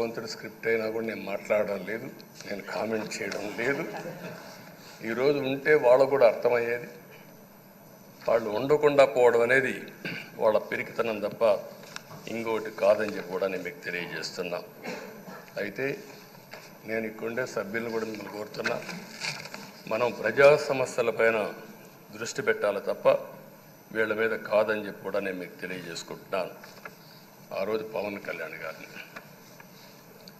భగవంతుడి స్క్రిప్ట్ అయినా కూడా నేను మాట్లాడడం లేదు నేను కామెంట్ చేయడం లేదు. ఈరోజు ఉంటే వాళ్ళకు కూడా అర్థమయ్యేది. వాళ్ళు ఉండకుండా పోవడం అనేది వాళ్ళ పెరిగితనం తప్ప ఇంకోటి కాదని చెప్పి కూడా నేను మీకు తెలియజేస్తున్నా. అయితే నేను ఇక్కడుండే సభ్యులను కూడా మిమ్మల్ని కోరుతున్నా మనం ప్రజా సమస్యలపైన దృష్టి పెట్టాలి తప్ప వీళ్ళ మీద కాదని చెప్పి కూడా నేను మీకు తెలియజేసుకుంటున్నాను. ఆ రోజు పవన్ కళ్యాణ్ గారిని.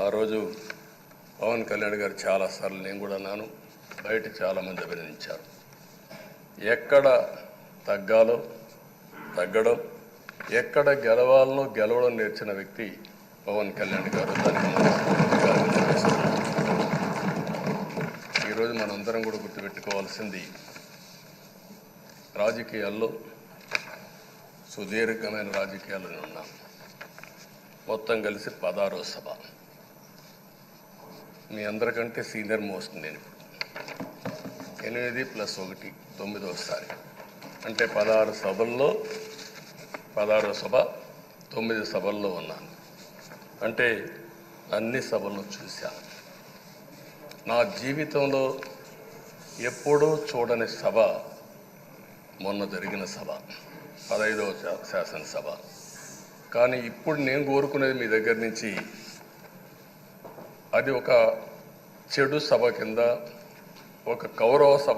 ఆ రోజు పవన్ కళ్యాణ్ గారు చాలాసార్లు నేను కూడా అన్నాను బయట చాలామంది అభినందించారు. ఎక్కడ తగ్గాలో తగ్గడం ఎక్కడ గెలవాలనో గెలవడం నేర్చిన వ్యక్తి పవన్ కళ్యాణ్ గారు. దానికి ఈరోజు మనందరం కూడా గుర్తుపెట్టుకోవాల్సింది రాజకీయాల్లో సుదీర్ఘమైన రాజకీయాల్లో ఉన్నాం. మొత్తం కలిసి పదారో సభ. మీ అందరికంటే సీనియర్ మోస్ట్ నేను ఇప్పుడు. ఎనిమిది ప్లస్ ఒకటి తొమ్మిదోసారి అంటే పదహారు సభల్లో పదహారో సభ తొమ్మిది సభల్లో ఉన్నాను. అంటే అన్ని సభలను చూశాను. నా జీవితంలో ఎప్పుడూ చూడని సభ మొన్న జరిగిన సభ పదహైదవ శాసనసభ. కానీ ఇప్పుడు నేను కోరుకునేది మీ దగ్గర నుంచి అది ఒక చెడు సభ కింద ఒక కౌరవ సభ